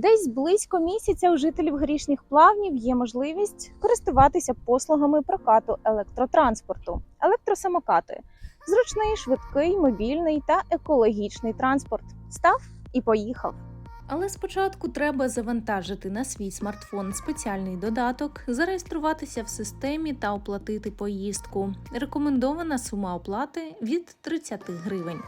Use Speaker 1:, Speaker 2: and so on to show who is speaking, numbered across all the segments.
Speaker 1: Десь близько місяця у жителів грішніх плавнів є можливість користуватися послугами прокату електротранспорту, електросамокати, зручний, швидкий, мобільний та екологічний транспорт. Став і поїхав.
Speaker 2: Але спочатку треба завантажити на свій смартфон спеціальний додаток, зареєструватися в системі та оплатити поїздку. Рекомендована сума оплати від 30 гривень.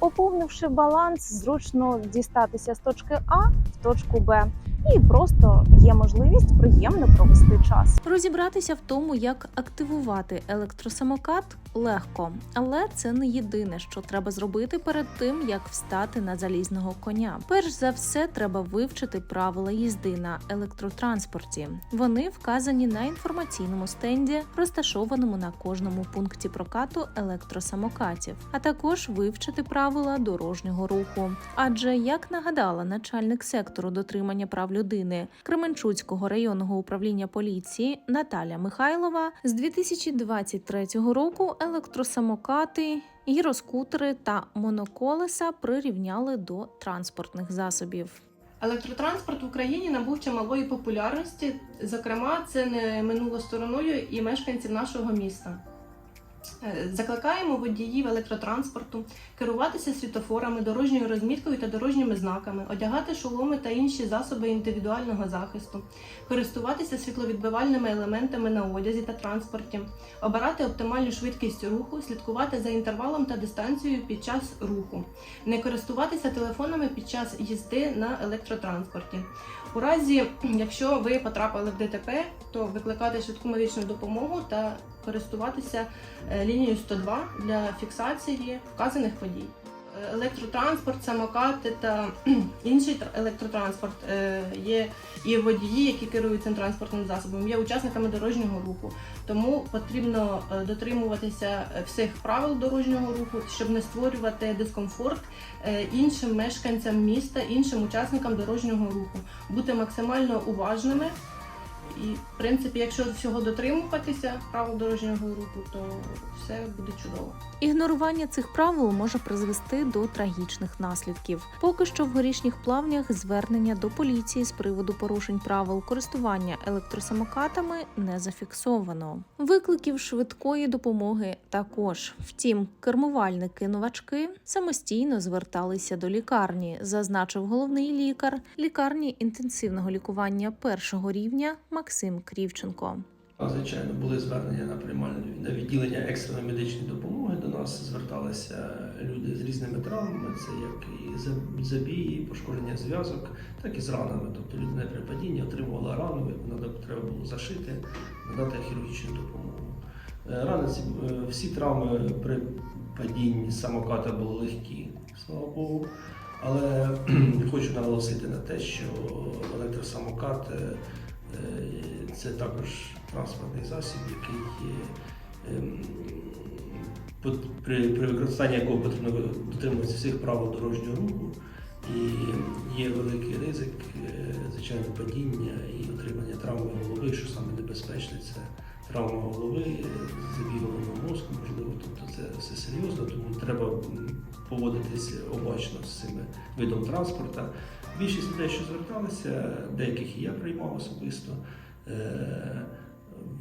Speaker 1: Поповнивши баланс, зручно дістатися з точки А в точку Б, і просто є можливість приємно провести час.
Speaker 2: Розібратися в тому, як активувати електросамокат, легко, але це не єдине, що треба зробити перед тим, як встати на залізного коня. Перш за все, треба вивчити правила їзди на електротранспорті. Вони вказані на інформаційному стенді, розташованому на кожному пункті прокату електросамокатів, а також вивчити правила дорожнього руху. Адже, як нагадала начальник сектору дотримання прав людини Кременчуцького районного управління поліції Наталя Михайлова, з 2023 року електросамокати, гіроскутери та моноколеса прирівняли до транспортних засобів.
Speaker 3: Електротранспорт в Україні набув чималої популярності. Зокрема, це не минуло стороною і мешканців нашого міста. Е, Закликаємо водіїв електротранспорту керуватися світофорами, дорожньою розміткою та дорожніми знаками, одягати шоломи та інші засоби індивідуального захисту, користуватися світловідбивальними елементами на одязі та транспорті, обирати оптимальну швидкість руху, слідкувати за інтервалом та дистанцією під час руху, не користуватися телефонами під час їзди на електротранспорті. У разі, якщо ви потрапили в ДТП, то викликати швидку медичну допомогу та користуватися е, лінією 102 для фіксації вказаних подій. Е, Електротранспорт, самокати та інший електротранспорт е, є і водії, які керують цим транспортним засобом, є учасниками дорожнього руху. Тому потрібно дотримуватися всіх правил дорожнього руху, щоб не створювати дискомфорт іншим мешканцям міста, іншим учасникам дорожнього руху, бути максимально уважними. І, в принципі, якщо всього дотримуватися правил дорожнього руху, то все буде чудово.
Speaker 2: Ігнорування цих правил може призвести до трагічних наслідків. Поки що в горішніх плавнях звернення до поліції з приводу порушень правил користування електросамокатами не зафіксовано. Викликів швидкої допомоги також. Втім, кермувальники новачки самостійно зверталися до лікарні, зазначив головний лікар лікарні інтенсивного лікування першого рівня Максим Крівченко.
Speaker 4: Звичайно, були звернення на приймальне на відділення екстреної медичної допомоги. До нас зверталися люди з різними травмами. Це як і за- забії, пошкодження зв'язок, так і з ранами. Тобто людина при падінні отримувала рану, яку треба було зашити, надати хірургічну допомогу. Е, Рани е, всі травми при падінні самоката були легкі, слава Богу. Але хочу наголосити на те, що електросамокат Е, Це також транспортний засіб, який ем, при, при використанні якого потрібно дотримуватися всіх правил дорожнього руху. І є великий ризик, е, звичайно, падіння і отримання травми голови, що саме небезпечне, це травма голови, е, забій мозку, можливо, тобто це все серйозно, тому треба м, поводитися обачно з цим видом транспорту. Більшість людей, що зверталися, деяких я приймав особисто, е,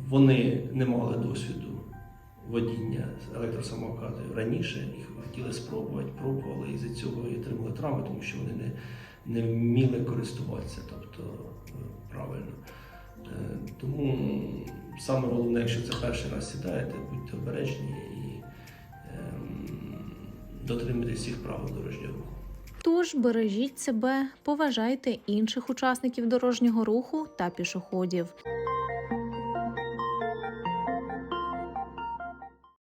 Speaker 4: вони не мали досвіду водіння електросамокатів раніше, їх хотіли спробувати, пробували і за цього і отримали травми, тому що вони не, не вміли користуватися, тобто е, правильно. Тому саме головне, якщо це перший раз сідаєте, будьте обережні і ем, дотримуйтесь всіх правил дорожнього руху.
Speaker 2: Тож бережіть себе, поважайте інших учасників дорожнього руху та пішоходів.